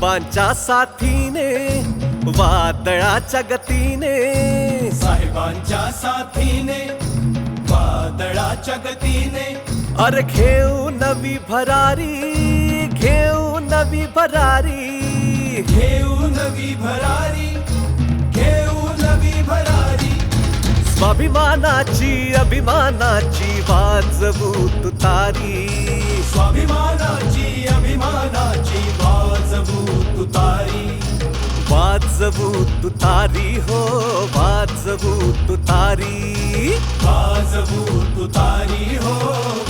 साहेबांच्या साथीने वादळाच्या गतीने. साहेबांच्या साथीने वादळाच्या गतीने. अरे घेऊ नवी भरारी घेऊ नवी भरारी. घेऊ नवी भरारी घेऊ नवी भरारी. स्वाभिमानाची अभिमानाची वाजवू तुतारी स्वाभिमानाची अभिमानाची. तुतारी वाजवू तुतारी हो वाजवू तुतारी वाजवू तुतारी हो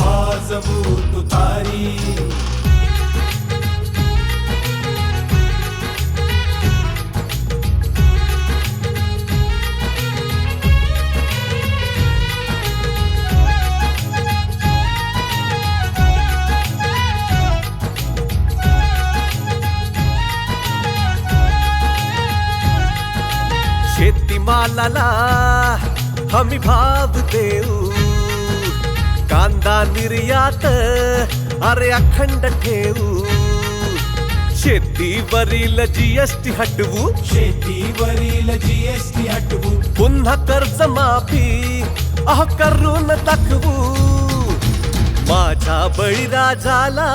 वाजवू तुतारी शेतीमालाला हमी भाव देऊ. कांदा निर्यात अरे अखंड ठेवू शेतीवरील जीएसटी हटवू. शेतीवरील जीएसटी हटवू. पुन्हा कर्ज माफी अह करून दाखवू. माझ्या बळीराजाला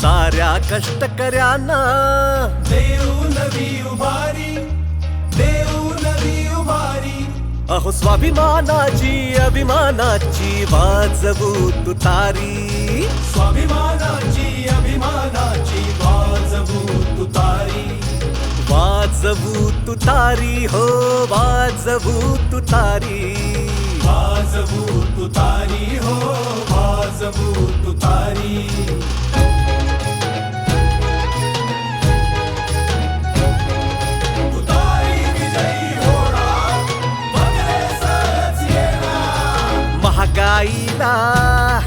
साऱ्या कष्टकऱ्यांना देऊ. नवी स्वाभिमानाची अभिमानाची वाजवू तुतारी स्वाभिमानाची अभिमानाची वाजवू तुतारी वाजवू तुतारी हो वाजवू तुतारी वाजवू तुतारी हो वाजवू तुतारी तुतारी महागाईला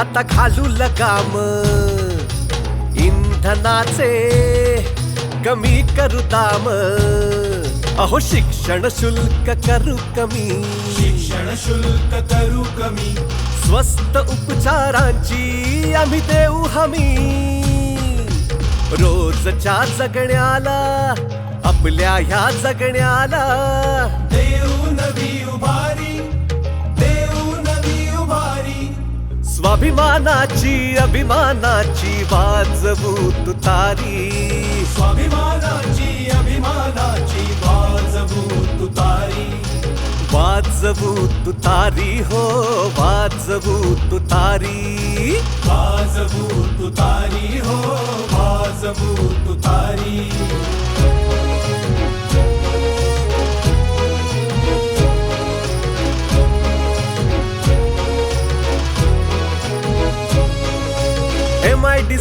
आता घालू लगाम इंधनाचे कमी करू दाम. अहो शिक्षण शुल्क करू कमी. शिक्षण शुल्क करू कमी. स्वस्त उपचारांची आम्ही देऊ हमी. रोजच्या जगण्याला आपल्या ह्या जगण्याला. देऊ नवी उभारी. स्वाभिमानाची अभिमानाची वाजवू तुतारी स्वाभिमानाची अभिमानाची वाजवू तुतारी वाजवू तुतारी हो वाजवू तुतारी वाजवू तुतारी हो वाजवू तुतारी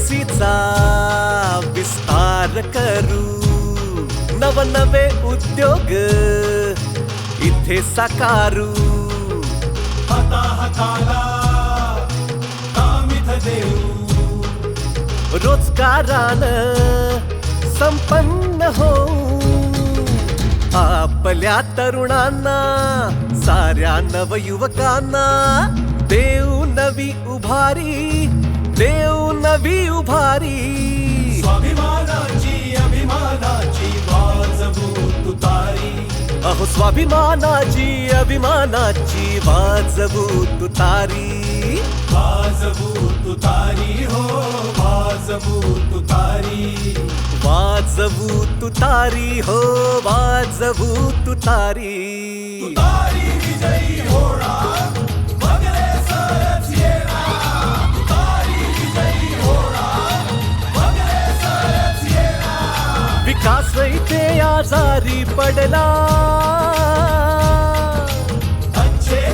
सीचा विस्तार करू नवनवे उद्योग इथे साकारू हाता हाताला देऊ रोजगारानं संपन्न होऊ आपल्या तरुणांना साऱ्या नवयुवकांना देऊ नवी उभारी देऊ नवी उभारी. स्वाभिमानाची अभिमानाची वाजवू तुतारी अहो स्वाभिमानाची अभिमानाची वाजवू तुतारी वाजवू तुतारी हो वाजवू तुतारी वाजवू तुतारी हो वाजवू तुतारी तुतारी विजयी होणार.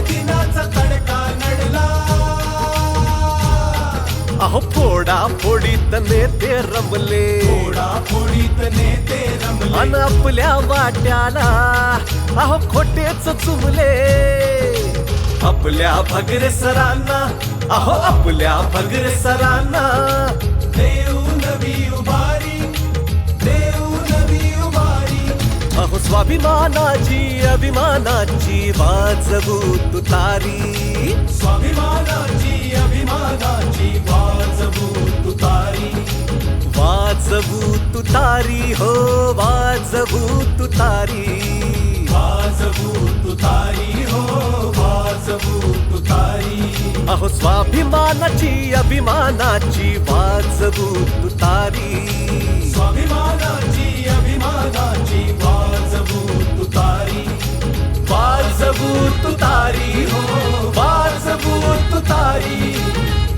दिनाचा तडका नडला. अहो फोडा फोडीत नेते रमले. थोडा फोडीत नेते अन रमले आपल्या वाट्याला अहो खोटेच चुमले. आपल्या भगरे सरांना अहो आपल्या भगरे सरांना देऊ स्वाभिमानाची अभिमानाची वाजवू तुतारी स्वाभिमानाची अभिमानाची वाजवू तुतारी वाजवू तुतारी हो वाजवू तुतारी वाजवू तुतारी हो वाजवू तुतारी अहो स्वाभिमानाची अभिमानाची वाजवू तुतारी स्वाभिमानाची अभिमानाची वाजवू तुतारी हो वाजवू तुतारी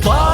बार